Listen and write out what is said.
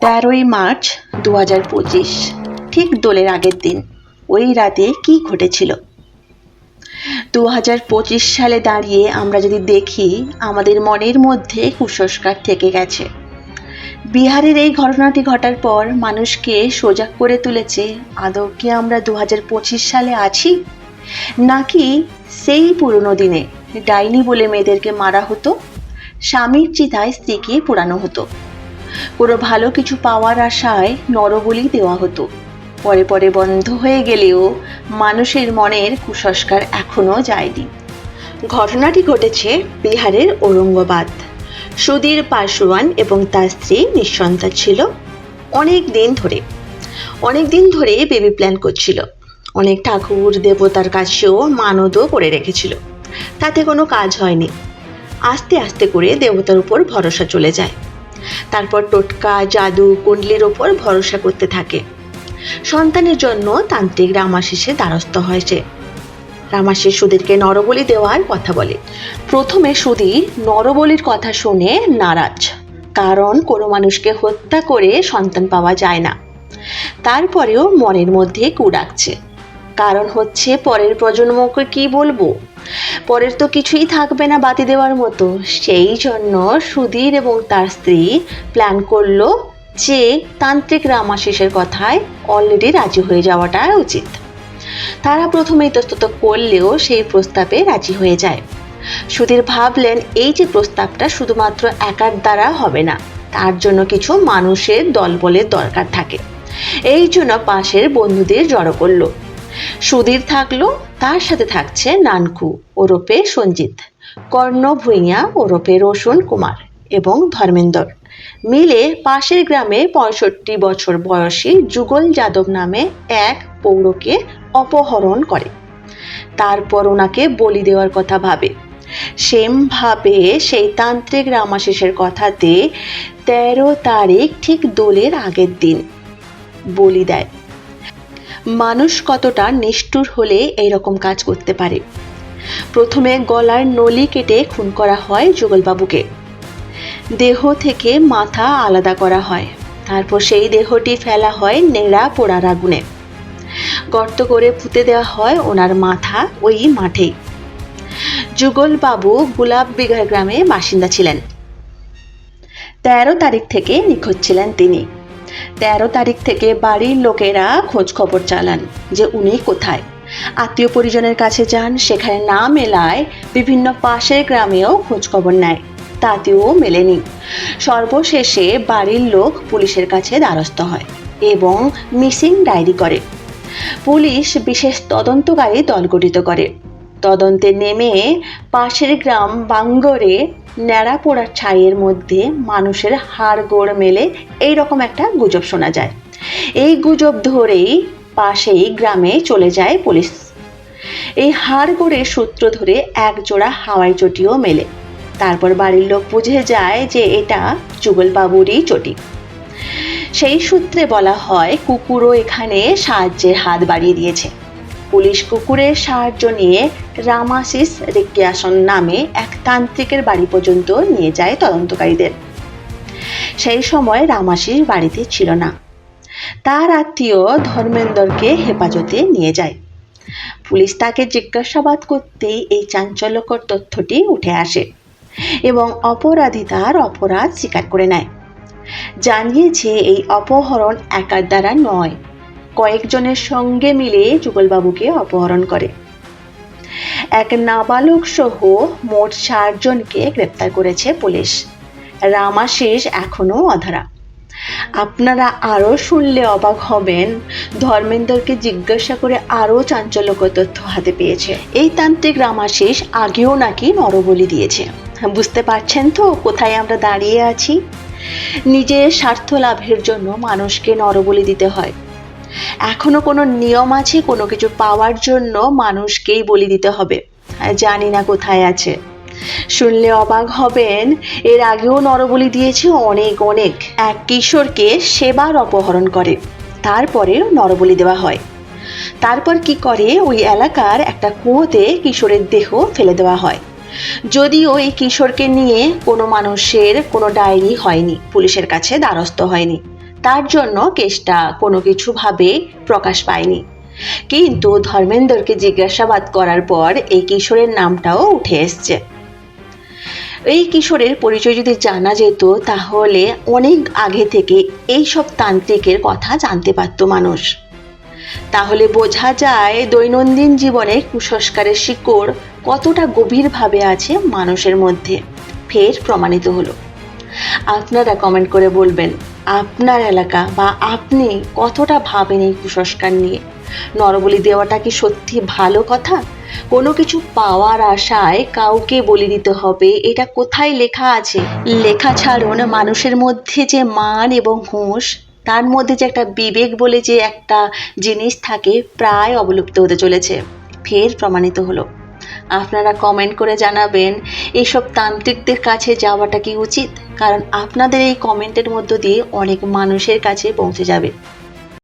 তেরোই মার্চ দু হাজার পঁচিশ, ঠিক দোলের আগের দিন, ওই রাতে কি ঘটেছিল? দু হাজার পঁচিশ সালে দাঁড়িয়ে আমরা যদি দেখি, আমাদের মনের মধ্যে কুসংস্কার থেকে গেছে। বিহারের এই ঘটনাটি ঘটার পর মানুষকে সজাগ করে তুলেছে, আদৌ কি আমরা দু হাজার পঁচিশ সালে আছি? নাকি সেই পুরনো দিনে ডাইনি বলে মেয়েদেরকে মারা হতো? স্বামীর চিতায় স্ত্রীকে পোড়ানো হতো? কোনো ভালো কিছু পাওয়ার আশায় নরবলি দেওয়া হতো। পরে পরে বন্ধ হয়ে গেলেও মানুষের মনের কুসংস্কার এখনও যায়নি। ঘটনাটি ঘটেছে বিহারের ঔরঙ্গাবাদ। সুধীর পাশওয়ান এবং তার স্ত্রী নিঃসন্তান ছিল অনেক দিন ধরে। অনেক দিন ধরে বেবি প্ল্যান করছিল। অনেক ঠাকুর দেবতার কাছেও মানদও করে রেখেছিল। তাতে কোনো কাজ হয়নি। আস্তে আস্তে করে দেবতার উপর ভরসা চলে যায়। তারপর টোটকা, জাদু, কুণ্ডলির ওপর ভরসা করতে থাকে। সন্তানের জন্য তান্ত্রিক রামাশিসে দ্বারস্থ হয়েছে রামাশিস সুধীরকে নরবলি দেওয়ার কথা বলে। প্রথমে সুধীর নরবলির কথা শুনে নারাজ, কারণ কোনো মানুষকে হত্যা করে সন্তান পাওয়া যায় না। তারপরেও মনের মধ্যে কু ডাকছে। কারণ হচ্ছে পরের প্রজন্মকে কি বলব? পরের তো কিছুই থাকবে না বাতি দেওয়ার মতো। সেই জন্য সুধীর এবং তার স্ত্রী প্ল্যান করল যে তান্ত্রিক রামাশিসের কথায় অলরেডি রাজি হয়ে যাওয়াটা উচিত। তারা প্রথমে ইতস্তত করলেও সেই প্রস্তাবে রাজি হয়ে যায়। সুধীর ভাবলেন এই যে প্রস্তাবটা শুধুমাত্র একার দ্বারা হবে না, তার জন্য কিছু মানুষের দলবলের দরকার থাকে। এই জন্য পাশের বন্ধুদের জড়ো করল। সুধীর থাকল, তার সাথে থাকছে নানকু ওরফে সঞ্জিত, কর্ণ ভূঁইয়া ওরফে রসুন কুমার এবং ধর্মেন্দর। মিলে পাশের গ্রামে পঁয়ষট্টি বছর বয়সী যুগল যাদব নামে এক পৌরকে অপহরণ করে। তারপর ওনাকে বলি দেওয়ার কথা ভাবে। সেমভাবে সেই তান্ত্রিক রামাশেষের কথাতে তেরো তারিখ ঠিক দোলের আগের দিন বলি দেয়। মানুষ কতটা নিষ্ঠুর হলে এইরকম কাজ করতে পারে? প্রথমে গলার নলি কেটে খুন করা হয় যুগলবাবুকে। দেহ থেকে মাথা আলাদা করা হয়। তারপর সেই দেহটি ফেলা হয় নেড়া পোড়ার আগুনে। গর্ত করে পুঁতে দেওয়া হয় ওনার মাথা ওই মাঠেই। যুগলবাবু গুলাব বিঘার গ্রামে বাসিন্দা ছিলেন। তেরো তারিখ থেকে নিখোঁজ ছিলেন তিনি। তেরো তারিখ থেকে বাড়ির লোকেরা খোঁজ খবর চালান যে উনি কোথায়। আত্মীয় পরিজনের কাছে যান, সেখানে না মেলায় বিভিন্ন পাশের গ্রামেও খোঁজ খবর নেয়। তাতেও মেলেনি। সর্বশেষে বাড়ির লোক পুলিশের কাছে দ্বারস্থ হয় এবং মিসিং ডায়েরি করে। পুলিশ বিশেষ তদন্তকারী দল গঠিত করে। তদন্তে নেমে পাশের গ্রাম বাঙ্গরে ন্যাড়া পোড়ার ছাইয়ের মধ্যে মানুষের হাড় গোড় মেলে এই রকম একটা গুজব শোনা যায়। এই গুজব ধরেই পাশেই গ্রামে চলে যায় পুলিশ। এই হাড় গোড়ের সূত্র ধরে এক জোড়া হাওয়াই চটিও মেলে। তারপর বাড়ির লোক বুঝে যায় যে এটা যুগলবাবুরই চটি। সেই সূত্রে বলা হয়, কুকুরও এখানে সাহায্যের হাত বাড়িয়ে দিয়েছে। পুলিশ কুকুরের সাহায্য নিয়ে রামাসিস রিক্যাসন নামে এক তান্ত্রিকের বাড়ি পর্যন্ত নিয়ে যায় তদন্তকারীদের। সেই সময় রামাসিস বাড়িতে ছিল না। তার আত্মীয় ধর্মেন্দরকে হেফাজতে নিয়ে যায়। পুলিশ তাকে জিজ্ঞাসাবাদ করতেই এই চাঞ্চল্যকর তথ্যটি উঠে আসে এবং অপরাধী তার অপরাধ স্বীকার করে নেয়। জানিয়েছে এই অপহরণ একার দ্বারা নয় কয়েকজনের সঙ্গে মিলে যুগলবাবুকে অপহরণ করে। এক নাবালক সহ মোট চারজনকে গ্রেপ্তার করেছে পুলিশ। রামাশিস এখনও অধরা। আপনারা আরও শুনলে অবাক হবেন, ধর্মেন্দ্রকে জিজ্ঞাসা করে আরও চাঞ্চল্যকর তথ্য হাতে পেয়েছে। এই তান্ত্রিক রামাশিস আগেও নাকি নরবলি দিয়েছে। বুঝতে পারছেন তো কোথায় আমরা দাঁড়িয়ে আছি? নিজের স্বার্থ লাভের জন্য মানুষকে নরবলি দিতে হয়। এখনও কোনো নিয়ম আছে, কোনো কিছু পাওয়ার জন্য মানুষকেই বলি দিতে হবে। জানি না কোথায় আছে। শুনলে অবাক হবেন, এর আগেও নরবলি দিয়েছে অনেক অনেক। এক কিশোরকে সেবার অপহরণ করে। তারপরে নরবলি দেওয়া হয়। তারপর কি করে? ওই এলাকার একটা কুয়োতে কিশোরের দেহ ফেলে দেওয়া হয়। যদিও এই কিশোরকে নিয়ে কোনো মানুষের কোনো ডায়েরি হয়নি, পুলিশের কাছে দ্বারস্থ হয়নি। তার জন্য কেসটা কোনো কিছুভাবে প্রকাশ পায়নি। কিন্তু ধর্মেন্দ্রকে জিজ্ঞাসাবাদ করার পর এই কিশোরের নামটাও উঠে এসছে। এই কিশোরের পরিচয় যদি জানা যেত, তাহলে অনেক আগে থেকে এই সব তান্ত্রিকের কথা জানতে পারত মানুষ। তাহলে বোঝা যায় দৈনন্দিন জীবনে কুসংস্কারের শিকড় কতটা গভীরভাবে আছে মানুষের মধ্যে। ফের প্রমাণিত হলো। আপনারা কমেন্ট করে বলবেন আপনার এলাকা বা আপনি কতটা ভাবেন এই কুসংস্কার নিয়ে? নরবলি দেওয়াটা কি সত্যি ভালো কথা? কোনো কিছু পাওয়ার আশায় কাউকে বলি দিতে হবে, এটা কোথায় লেখা আছে? লেখা ছাড়ুন, মানুষের মধ্যে যে মান এবং হুঁশ, তার মধ্যে যে একটা বিবেক বলে যে একটা জিনিস থাকে, প্রায় অবলুপ্ত হতে চলেছে। ফের প্রমাণিত হলো। আপনারা কমেন্ট করে জানাবেন এইসব তান্ত্রিকদের কাছে যাওয়াটা কি উচিত? কারণ আপনাদের এই কমেন্টের মধ্য দিয়ে অনেক মানুষের কাছে পৌঁছে যাবে।